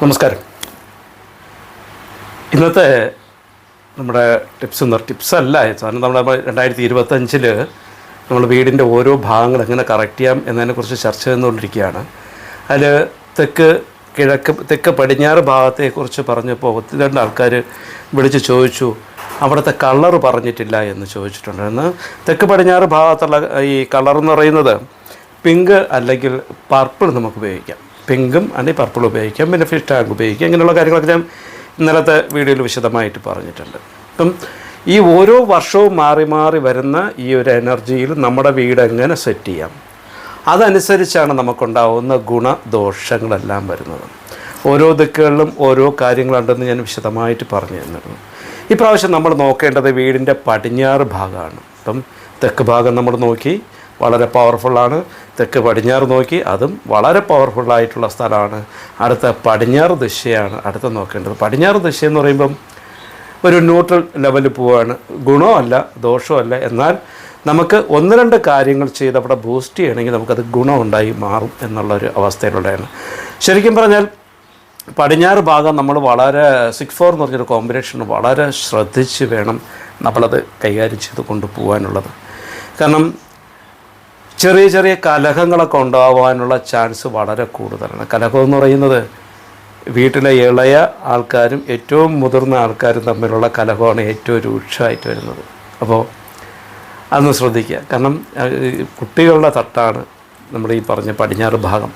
നമസ്കാരം. ഇന്നത്തെ നമ്മുടെ ടിപ്സ് എന്ന് ടിപ്സ് അല്ല കാരണം നമ്മുടെ രണ്ടായിരത്തി ഇരുപത്തഞ്ചിൽ നമ്മൾ വീടിന്റെ ഓരോ ഭാഗങ്ങൾ എങ്ങനെ കറക്റ്റ് ചെയ്യാം എന്നതിനെക്കുറിച്ച് ചർച്ച ചെയ്തുകൊണ്ടിരിക്കുകയാണ്. അതിൽ തെക്ക് കിഴക്ക് തെക്ക് പടിഞ്ഞാറ് ഭാഗത്തെക്കുറിച്ച് പറഞ്ഞപ്പോൾ ഒത്തിരി രണ്ട് ആൾക്കാർ വിളിച്ച് ചോദിച്ചു അവിടുത്തെ കളർ പറഞ്ഞിട്ടില്ല എന്ന് ചോദിച്ചിട്ടുണ്ടായിരുന്നു തെക്ക് പടിഞ്ഞാറ് ഭാഗത്തുള്ള ഈ കളർ എന്ന് പറയുന്നത് പിങ്ക് അല്ലെങ്കിൽ പർപ്പിൾ നമുക്ക് ഉപയോഗിക്കാം. പിങ്കും അല്ലെങ്കിൽ പർപ്പിൾ ഉപയോഗിക്കാം പിന്നെ ഫിഷ് ടാങ്ക് ഉപയോഗിക്കാം ഇങ്ങനെയുള്ള കാര്യങ്ങളൊക്കെ ഞാൻ ഇന്നലത്തെ വീഡിയോയിൽ വിശദമായിട്ട് പറഞ്ഞിട്ടുണ്ട്. അപ്പം ഈ ഓരോ വർഷവും മാറി മാറി വരുന്ന ഈ ഒരു എനർജിയിൽ നമ്മുടെ വീട് എങ്ങനെ സെറ്റ് ചെയ്യാം? അതനുസരിച്ചാണ് നമുക്കുണ്ടാവുന്ന ഗുണദോഷങ്ങളെല്ലാം വരുന്നത്. ഓരോ ദിക്കുകളിലും ഓരോ കാര്യങ്ങളുണ്ടെന്ന് ഞാൻ വിശദമായിട്ട് പറഞ്ഞു തന്നിരുന്നു. ഇപ്രാവശ്യം നമ്മൾ നോക്കേണ്ടത് വീടിന്റെ പടിഞ്ഞാറ് ഭാഗമാണ്. ഇപ്പം തെക്ക് ഭാഗം നമ്മൾ നോക്കി വളരെ പവർഫുള്ളാണ് തെക്ക് പടിഞ്ഞാറ് നോക്കി അതും വളരെ പവർഫുള്ളായിട്ടുള്ള സ്ഥലമാണ്. അടുത്ത പടിഞ്ഞാറ് ദിശയാണ് അടുത്ത നോക്കേണ്ടത്. പടിഞ്ഞാറ് ദിശ എന്ന് പറയുമ്പം ഒരു ന്യൂട്രൽ ലെവലിൽ പോവുകയാണ് ഗുണമല്ല ദോഷമല്ല. എന്നാൽ നമുക്ക് ഒന്ന് രണ്ട് കാര്യങ്ങൾ ചെയ്ത് അവിടെ ബൂസ്റ്റ് ചെയ്യണമെങ്കിൽ നമുക്കത് ഗുണമുണ്ടായി മാറും എന്നുള്ളൊരു അവസ്ഥയിലുള്ളതാണ്. ശരിക്കും പറഞ്ഞാൽ പടിഞ്ഞാറ് ഭാഗം നമ്മൾ വളരെ സിക്സ് ഫോർ എന്ന് പറഞ്ഞൊരു കോമ്പിനേഷൻ വളരെ ശ്രദ്ധിച്ച് വേണം നമ്മളത് കൈകാര്യം ചെയ്ത് കൊണ്ടുപോകാനുള്ളത്. കാരണം ചെറിയ ചെറിയ കലഹങ്ങളൊക്കെ ഉണ്ടാവാനുള്ള ചാൻസ് വളരെ കൂടുതലാണ്. കലഹം എന്ന് പറയുന്നത് വീട്ടിലെ ഇളയ ആൾക്കാരും ഏറ്റവും മുതിർന്ന ആൾക്കാരും തമ്മിലുള്ള കലഹമാണ് ഏറ്റവും രൂക്ഷമായിട്ട് വരുന്നത്. അപ്പോൾ അതൊന്ന് ശ്രദ്ധിക്കുക. കാരണം കുട്ടികളുടെ തട്ടാണ് നമ്മുടെ ഈ പറഞ്ഞ പടിഞ്ഞാറ് ഭാഗം.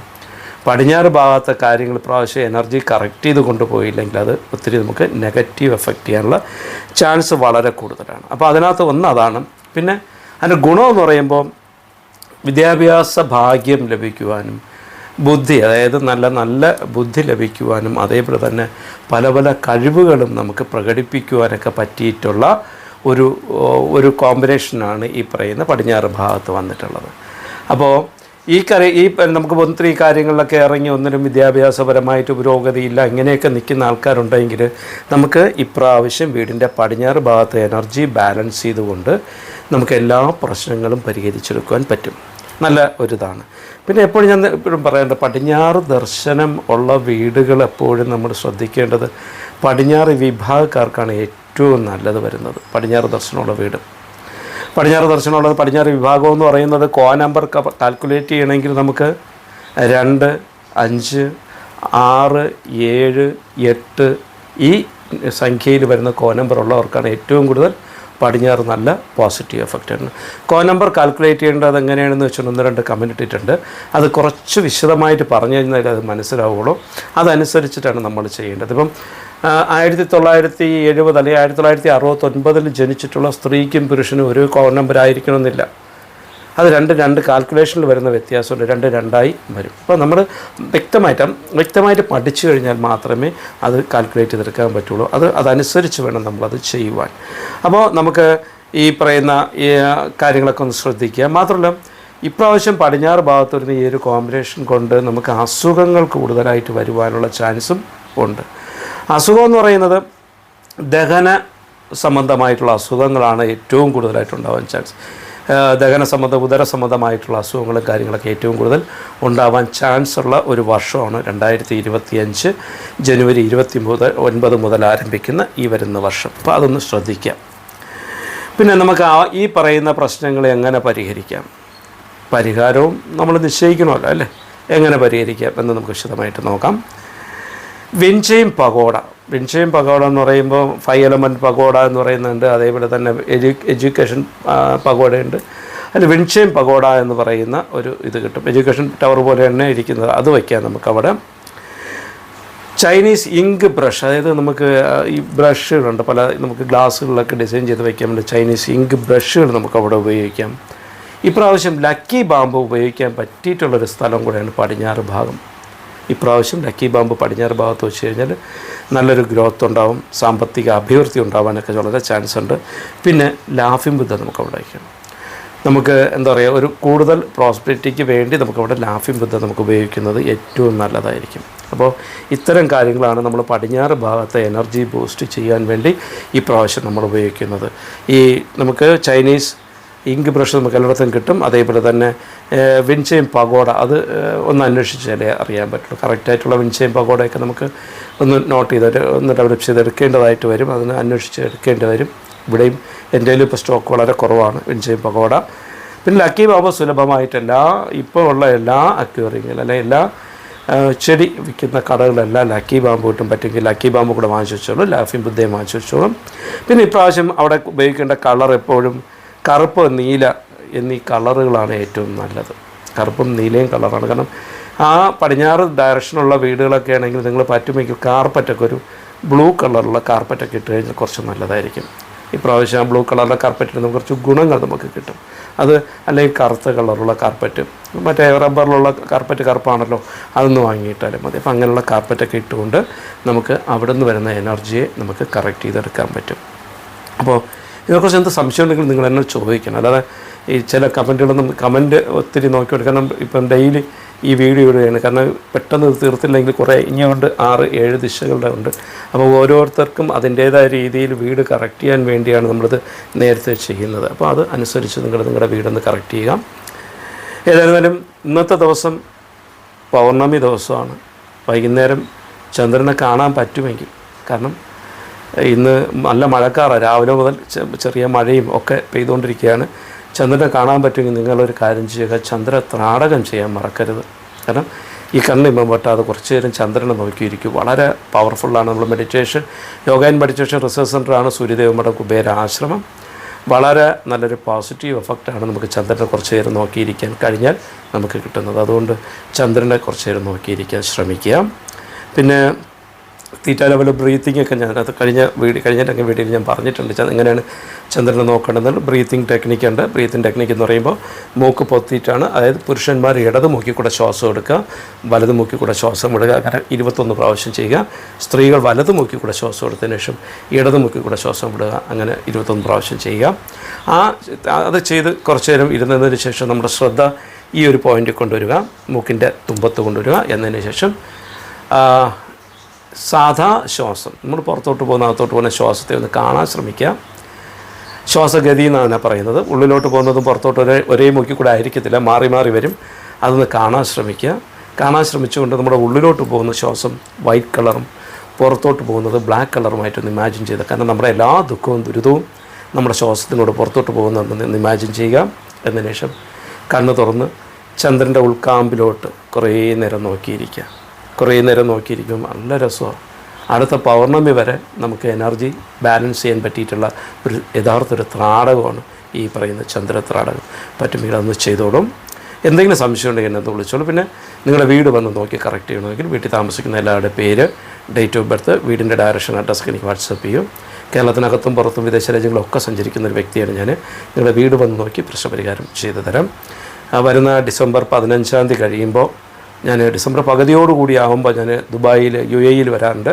പടിഞ്ഞാറ് ഭാഗത്തെ കാര്യങ്ങൾ പ്രാവശ്യം എനർജി കറക്റ്റ് ചെയ്ത് കൊണ്ടുപോയില്ലെങ്കിൽ അത് ഒത്തിരി നമുക്ക് നെഗറ്റീവ് എഫക്റ്റ് ചെയ്യാനുള്ള ചാൻസ് വളരെ കൂടുതലാണ്. അപ്പോൾ അതിനകത്ത് ഒന്ന് അതാണ്. പിന്നെ അതിന്റെ ഗുണമെന്ന് പറയുമ്പോൾ വിദ്യാഭ്യാസ ഭാഗ്യം ലഭിക്കുവാനും ബുദ്ധി അതായത് നല്ല നല്ല ബുദ്ധി ലഭിക്കുവാനും അതേപോലെ തന്നെ പല പല കഴിവുകളും നമുക്ക് പ്രകടിപ്പിക്കുവാനൊക്കെ പറ്റിയിട്ടുള്ള ഒരു ഒരു കോമ്പിനേഷനാണ് ഈ പറയുന്ന പടിഞ്ഞാറ് ഭാഗത്ത് വന്നിട്ടുള്ളത്. അപ്പോൾ ഈ കറി ഈ നമുക്ക് ഒത്തിരി കാര്യങ്ങളിലൊക്കെ ഇറങ്ങി ഒന്നിനും വിദ്യാഭ്യാസപരമായിട്ട് പുരോഗതിയില്ല ഇങ്ങനെയൊക്കെ നിൽക്കുന്ന ആൾക്കാരുണ്ടെങ്കിൽ നമുക്ക് ഇപ്രാവശ്യം വീടിന്റെ പടിഞ്ഞാറ് ഭാഗത്ത് എനർജി ബാലൻസ് ചെയ്തുകൊണ്ട് നമുക്ക് എല്ലാ പ്രശ്നങ്ങളും പരിഹരിച്ചെടുക്കുവാൻ പറ്റും. നല്ല ഒരിതാണ്. പിന്നെ എപ്പോഴും ഞാൻ എപ്പോഴും പറയേണ്ടത് പടിഞ്ഞാറ് ദർശനം ഉള്ള വീടുകൾ എപ്പോഴും നമ്മൾ ശ്രദ്ധിക്കേണ്ടത് പടിഞ്ഞാറ് വിഭാഗക്കാർക്കാണ് ഏറ്റവും നല്ലത് വരുന്നത് പടിഞ്ഞാറ് ദർശനമുള്ള വീട്. പടിഞ്ഞാറ് ദർശനമുള്ളത് പടിഞ്ഞാറ് വിഭാഗം എന്ന് പറയുന്നത് കോ നമ്പർ കാൽക്കുലേറ്റ് ചെയ്യണമെങ്കിൽ നമുക്ക് രണ്ട് അഞ്ച് ആറ് ഏഴ് എട്ട് ഈ സംഖ്യയിൽ വരുന്ന കോ നമ്പർ ഉള്ളവർക്കാണ് ഏറ്റവും കൂടുതൽ പടിഞ്ഞാറ് നല്ല പോസിറ്റീവ് എഫക്റ്റ് ആണ്. കോ നമ്പർ കാൽക്കുലേറ്റ് ചെയ്യേണ്ടത് എങ്ങനെയാണെന്ന് വെച്ചാൽ ഒന്ന് രണ്ട് കമന്റ് ഇട്ടിട്ടുണ്ട്. അത് കുറച്ച് വിശദമായിട്ട് പറഞ്ഞു കഴിഞ്ഞാൽ അത് മനസ്സിലാവുള്ളൂ. അതനുസരിച്ചിട്ടാണ് നമ്മൾ ചെയ്യേണ്ടത്. ഇപ്പം ആയിരത്തി തൊള്ളായിരത്തി എഴുപത് അല്ലെങ്കിൽ ആയിരത്തി തൊള്ളായിരത്തി അറുപത്തൊൻപതിൽ ജനിച്ചിട്ടുള്ള സ്ത്രീക്കും പുരുഷനും ഒരു കോ നമ്പർ ആയിരിക്കണമെന്നില്ല. അത് രണ്ട് രണ്ട് കാൽക്കുലേഷനിൽ വരുന്ന വ്യത്യാസമുണ്ട് രണ്ട് രണ്ടായി വരും. അപ്പോൾ നമ്മൾ വ്യക്തമായിട്ട് വ്യക്തമായിട്ട് പഠിച്ചു കഴിഞ്ഞാൽ മാത്രമേ അത് കാൽക്കുലേറ്റ് ചെയ്തെടുക്കാൻ പറ്റുള്ളൂ. അത് അതനുസരിച്ച് വേണം നമ്മളത് ചെയ്യുവാൻ. അപ്പോൾ നമുക്ക് ഈ പറയുന്ന ഈ കാര്യങ്ങളൊക്കെ ഒന്ന് ശ്രദ്ധിക്കുക. മാത്രമല്ല ഇപ്രാവശ്യം പടിഞ്ഞാറ് ഭാഗത്ത് വരുന്ന ഈ ഒരു കോമ്പിനേഷൻ കൊണ്ട് നമുക്ക് അസുഖങ്ങൾ കൂടുതലായിട്ട് വരുവാനുള്ള ചാൻസും ഉണ്ട്. അസുഖം എന്ന് പറയുന്നത് ദഹന സംബന്ധമായിട്ടുള്ള അസുഖങ്ങളാണ് ഏറ്റവും കൂടുതലായിട്ട് ഉണ്ടാവാൻ ചാൻസ്. ദഹന സംബന്ധം ഉദര സംബന്ധമായിട്ടുള്ള അസുഖങ്ങളും കാര്യങ്ങളൊക്കെ ഏറ്റവും കൂടുതൽ ഉണ്ടാവാൻ ചാൻസ് ഉള്ള ഒരു വർഷമാണ് രണ്ടായിരത്തി ഇരുപത്തിയഞ്ച് ജനുവരി ഇരുപത്തി മുതൽ ഒൻപത് മുതൽ ആരംഭിക്കുന്ന ഈ വരുന്ന വർഷം. അപ്പോൾ അതൊന്ന് ശ്രദ്ധിക്കാം. പിന്നെ നമുക്ക് ഈ പറയുന്ന പ്രശ്നങ്ങളെ എങ്ങനെ പരിഹരിക്കാം? പരിഹാരവും നമ്മൾ നിശ്ചയിക്കണമല്ലോ അല്ലേ? എങ്ങനെ പരിഹരിക്കാം എന്ന് നമുക്ക് വിശദമായിട്ട് നോക്കാം. വെഞ്ചയും പഗോഡ വിൻചയും പഗോഡ എന്ന് പറയുമ്പോൾ ഫൈവ് എലമെന്റ് പഗോഡ എന്ന് പറയുന്നുണ്ട്. അതേപോലെ തന്നെ എഡ്യു എഡ്യൂക്കേഷൻ പകോടയുണ്ട് അതിൽ വിൻഷയം പഗോഡ എന്ന് പറയുന്ന ഒരു ഇത് കിട്ടും. എഡ്യൂക്കേഷൻ ടവർ പോലെ തന്നെ ഇരിക്കുന്നത്. അത് വയ്ക്കാം നമുക്കവിടെ. ചൈനീസ് ഇങ്ക് ബ്രഷ് അതായത് നമുക്ക് ഈ ബ്രഷുകളുണ്ട് പല നമുക്ക് ഗ്ലാസ്സുകളിലൊക്കെ ഡിസൈൻ ചെയ്ത് വയ്ക്കാൻ വേണ്ടി ചൈനീസ് ഇങ്ക് ബ്രഷുകൾ നമുക്ക് അവിടെ ഉപയോഗിക്കാം. ഇപ്രാവശ്യം ലക്കി ബാമ്പ് ഉപയോഗിക്കാൻ പറ്റിയിട്ടുള്ളൊരു സ്ഥലം കൂടെയാണ് പടിഞ്ഞാറ് ഭാഗം. ഇപ്രാവശ്യം ലക്കി ബാമ്പ് പടിഞ്ഞാറ് ഭാഗത്ത് വെച്ച് കഴിഞ്ഞാൽ നല്ലൊരു ഗ്രോത്ത് ഉണ്ടാവും സാമ്പത്തിക അഭിവൃദ്ധി ഉണ്ടാവാനൊക്കെ വളരെ ചാൻസ് ഉണ്ട്. പിന്നെ ലാഫിംഗ് ബുദ്ധ നമുക്ക് അവിടെ വയ്ക്കണം നമുക്ക് എന്താ പറയുക ഒരു കൂടുതൽ പ്രോസ്പെരിറ്റിക്ക് വേണ്ടി നമുക്കവിടെ ലാഫിംഗ് ബുദ്ധ നമുക്ക് ഉപയോഗിക്കുന്നത് ഏറ്റവും നല്ലതായിരിക്കും. അപ്പോൾ ഇത്തരം കാര്യങ്ങളാണ് നമ്മൾ പടിഞ്ഞാറ് ഭാഗത്തെ എനർജി ബൂസ്റ്റ് ചെയ്യാൻ വേണ്ടി ഈ പ്രാവശ്യം നമ്മൾ ഉപയോഗിക്കുന്നത്. ഈ നമുക്ക് ചൈനീസ് ഇങ്ക് ബ്രഷ് നമുക്ക് എല്ലായിടത്തും കിട്ടും. അതേപോലെ തന്നെ വിൻചയും പകോട അത് ഒന്ന് അന്വേഷിച്ചാലേ അറിയാൻ പറ്റുള്ളൂ. കറക്റ്റായിട്ടുള്ള വിൻചയും പകോടയൊക്കെ നമുക്ക് ഒന്ന് നോട്ട് ചെയ്ത് ഒന്ന് ഡെവലപ്പ് ചെയ്ത് എടുക്കേണ്ടതായിട്ട് വരും. അതിന് അന്വേഷിച്ച് എടുക്കേണ്ടി വരും. ഇവിടെയും എന്റെ ഇപ്പോൾ സ്റ്റോക്ക് വളരെ കുറവാണ് വിൻചയും പകോട പിന്നെ ലക്കി ബാബ സുലഭമായിട്ടല്ല ഇപ്പോൾ ഉള്ള എല്ലാ അക്വേറിയങ്ങൾ അല്ലെ എല്ലാ ചെടി വിൽക്കുന്ന കടകളെല്ലാം ലക്കി ബാമ്പ് കിട്ടും. പറ്റുമെങ്കിൽ ലക്കി ബാമ്പ് കൂടെ വാങ്ങിച്ചു വെച്ചോളൂ. ലാഫിയും ബുദ്ധയും വാങ്ങിച്ചു വെച്ചോളും. പിന്നെ ഇപ്രാവശ്യം അവിടെ ഉപയോഗിക്കേണ്ട കളർ എപ്പോഴും കറുപ്പ് നീല എന്നീ കളറുകളാണ് ഏറ്റവും നല്ലത്. കറുപ്പും നീലയും കളറാണ്. കാരണം ആ പടിഞ്ഞാറ് ഡയറക്ഷനുള്ള വീടുകളൊക്കെ ആണെങ്കിൽ നിങ്ങൾ പറ്റുമെങ്കിൽ കാർപ്പറ്റൊക്കെ ഒരു ബ്ലൂ കളറുള്ള കാർപ്പറ്റൊക്കെ ഇട്ട് കഴിഞ്ഞാൽ കുറച്ച് നല്ലതായിരിക്കും. ഇപ്രാവശ്യം ആ ബ്ലൂ കളറിലെ കാർപ്പറ്റ് നമുക്ക് കുറച്ച് ഗുണങ്ങൾ നമുക്ക് കിട്ടും. അത് അല്ലെങ്കിൽ കറുത്ത കളറുള്ള കാർപ്പറ്റ് മറ്റേ റബ്ബറിലുള്ള കാർപ്പറ്റ് കറുപ്പാണല്ലോ അതൊന്ന് വാങ്ങിയിട്ടാലും മതി. അപ്പം അങ്ങനെയുള്ള കാർപ്പറ്റൊക്കെ ഇട്ടുകൊണ്ട് നമുക്ക് അവിടെ നിന്ന് വരുന്ന എനർജിയെ നമുക്ക് കറക്റ്റ് ചെയ്തെടുക്കാൻ പറ്റും. അപ്പോൾ ഇതിനെക്കുറിച്ച് എന്ത് സംശയം ഉണ്ടെങ്കിൽ നിങ്ങൾ എന്നെ ചോദിക്കണം. അല്ലാതെ ഈ ചില കമന്റുകളൊന്നും കമന്റ് ഒത്തിരി നോക്കി കാരണം ഇപ്പം ഡെയിലി ഈ വീഡിയോ ഇടുകയാണ്. കാരണം പെട്ടെന്ന് തീർത്തില്ലെങ്കിൽ കുറേ ഇനിയുണ്ട്. ആറ് ഏഴ് ദിശകളുടെ ഉണ്ട്. അപ്പോൾ ഓരോരുത്തർക്കും അതിന്റേതായ രീതിയിൽ വീട് കറക്റ്റ് ചെയ്യാൻ വേണ്ടിയാണ് നമ്മളിത് നേരത്തെ ചെയ്യുന്നത്. അപ്പോൾ അത് അനുസരിച്ച് നിങ്ങൾ നിങ്ങളുടെ വീടൊന്ന് കറക്റ്റ് ചെയ്യുക. ഏതായിരുന്നാലും ഇന്നത്തെ ദിവസം പൗർണമി ദിവസമാണ്. വൈകുന്നേരം ചന്ദ്രനെ കാണാൻ പറ്റുമെങ്കിൽ. കാരണം ഇന്ന് നല്ല മഴക്കാറാണ് രാവിലെ മുതൽ ചെറിയ മഴയും ഒക്കെ പെയ്തുകൊണ്ടിരിക്കുകയാണ്. ചന്ദ്രനെ കാണാൻ പറ്റുമെങ്കിൽ നിങ്ങളൊരു കാര്യം ചെയ്യുക. ചന്ദ്ര ത്രാടകം ചെയ്യാൻ മറക്കരുത്. കാരണം ഈ കണ്ണിമ്പം പൊട്ടാതെ കുറച്ച് നേരം ചന്ദ്രനെ നോക്കിയിരിക്കും. വളരെ പവർഫുള്ളാണ് നമ്മൾ meditation yoga and meditation research സെന്ററാണ് സൂര്യദേവമ്മയുടെ കുബേര ആശ്രമം. വളരെ നല്ലൊരു പോസിറ്റീവ് എഫക്റ്റാണ് നമുക്ക് ചന്ദ്രനെ കുറച്ച് നേരം നോക്കിയിരിക്കാൻ കഴിഞ്ഞാൽ നമുക്ക് കിട്ടുന്നത്. അതുകൊണ്ട് ചന്ദ്രനെ കുറച്ച് നേരം നോക്കിയിരിക്കാൻ ശ്രമിക്കുക പിന്നെ തീറ്റ ലെവൽ ബ്രീത്തിങ് ഒക്കെ ഞാൻ അത് കഴിഞ്ഞ വീട് കഴിഞ്ഞ രംഗ വീഡിയോയിൽ ഞാൻ പറഞ്ഞിട്ടുണ്ട്. എങ്ങനെയാണ് ചന്ദ്രനെ നോക്കേണ്ടത് ബ്രീത്തിങ് ടെക്നിക്ക് ഉണ്ട്. ബ്രീത്തിങ് ടെക്നിക്ക് എന്ന് പറയുമ്പോൾ മൂക്ക് പൊത്തിയിട്ടാണ് അതായത് പുരുഷന്മാർ ഇടത് മൂക്കി കൂടെ ശ്വാസം എടുക്കുക വലത് മൂക്കി കൂടെ ശ്വാസം വിടുക അങ്ങനെ ഇരുപത്തൊന്ന് പ്രാവശ്യം ചെയ്യുക. സ്ത്രീകൾ വലത് മൂക്കി കൂടെ ശ്വാസം എടുത്തതിന് ശേഷം ഇടത് മൂക്കി കൂടെ ശ്വാസം വിടുക അങ്ങനെ ഇരുപത്തൊന്ന് പ്രാവശ്യം ചെയ്യുക. ആ അത് ചെയ്ത് കുറച്ച് നേരം ഇരുന്നതിന് ശേഷം നമ്മുടെ ശ്രദ്ധ ഈ ഒരു പോയിന്റിൽ കൊണ്ടുവരിക മൂക്കിന്റെ തുമ്പത്ത് കൊണ്ടുവരിക എന്നതിന് ശേഷം സാധാ ശ്വാസം. നമ്മൾ പുറത്തോട്ട് പോകുന്ന അകത്തോട്ട് പോകുന്ന ശ്വാസത്തെ ഒന്ന് കാണാൻ ശ്രമിക്കുക. ശ്വാസഗതി എന്നാണ് പറയുന്നത്. ഉള്ളിലോട്ട് പോകുന്നതും പുറത്തോട്ട് ഒരേ ഒരേ മുക്കി കൂടെ ആയിരിക്കത്തില്ല. മാറി മാറി വരും. അതൊന്ന് കാണാൻ ശ്രമിക്കുക. കാണാൻ ശ്രമിച്ചുകൊണ്ട് നമ്മുടെ ഉള്ളിലോട്ട് പോകുന്ന ശ്വാസം വൈറ്റ് കളറും പുറത്തോട്ട് പോകുന്നത് ബ്ലാക്ക് കളറുമായിട്ടൊന്ന് ഇമാജിൻ ചെയ്ത് കാരണം നമ്മുടെ എല്ലാ ദുഃഖവും ദുരിതവും നമ്മുടെ ശ്വാസത്തിനോട് പുറത്തോട്ട് പോകുന്നുണ്ടെന്ന് ഇമാജിൻ ചെയ്യുക. എന്നതിന് ശേഷം കണ്ണ് തുറന്ന് ചന്ദ്രന്റെ ഉൾക്കാമ്പിലോട്ട് കുറേ നേരം നോക്കിയിരിക്കുക. കുറേ നേരം നോക്കിയിരിക്കും. നല്ല രസമാണ്. അടുത്ത പൗർണമി വരെ നമുക്ക് എനർജി ബാലൻസ് ചെയ്യാൻ പറ്റിയിട്ടുള്ള ഒരു യഥാർത്ഥ ഒരു ത്രാടകമാണ് ഈ പറയുന്ന ചന്ദ്രത്രാടകം. പറ്റുമെങ്കിൽ അതൊന്ന് ചെയ്തോളും. എന്തെങ്കിലും സംശയം ഉണ്ടെങ്കിൽ എന്നെ വിളിച്ചോളൂ. പിന്നെ നിങ്ങളുടെ വീട് വന്ന് നോക്കി കറക്റ്റ് ചെയ്യണമെങ്കിൽ വീട്ടിൽ താമസിക്കുന്ന എല്ലാവരുടെ പേര് ഡേറ്റ് ഓഫ് ബർത്ത് വീടിന്റെ ഡയറക്ഷൻ അഡ്രസ്സ് എനിക്ക് വാട്സപ്പ് ചെയ്യും. കേരളത്തിനകത്തും പുറത്തും വിദേശ രാജ്യങ്ങളൊക്കെ സഞ്ചരിക്കുന്ന ഒരു വ്യക്തിയാണ് ഞാൻ. നിങ്ങളുടെ വീട് വന്ന് നോക്കി പ്രശ്നപരിഹാരം ചെയ്തു തരാം. വരുന്ന ഡിസംബർ പതിനഞ്ചാം തീയതി കഴിയുമ്പോൾ ഞാൻ ഡിസംബർ പകുതിയോടുകൂടി ആകുമ്പോൾ ഞാൻ ദുബായിൽ യു എയിൽ വരാറുണ്ട്.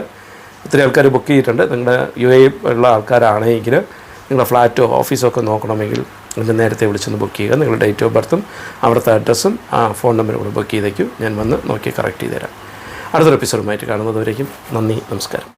ഒത്തിരി ആൾക്കാർ ബുക്ക് ചെയ്തിട്ടുണ്ട്. നിങ്ങളുടെ യു എ ഉള്ള ആൾക്കാരാണെങ്കിൽ നിങ്ങളുടെ ഫ്ലാറ്റോ ഓഫീസോ ഒക്കെ നോക്കണമെങ്കിൽ നിങ്ങൾ നേരത്തെ വിളിച്ചൊന്ന് ബുക്ക് ചെയ്യുക. നിങ്ങളുടെ ഡേറ്റ് ഓഫ് ബർത്തും അവിടുത്തെ അഡ്രസ്സും ആ ഫോൺ നമ്പറും കൂടെ ബുക്ക് ചെയ്തേക്കും. ഞാൻ വന്ന് നോക്കി കറക്റ്റ് ചെയ്ത് തരാം അടുത്തൊരു എപ്പിസോഡുമായിട്ട് കാണുന്നതുവരേക്കും നന്ദി നമസ്കാരം.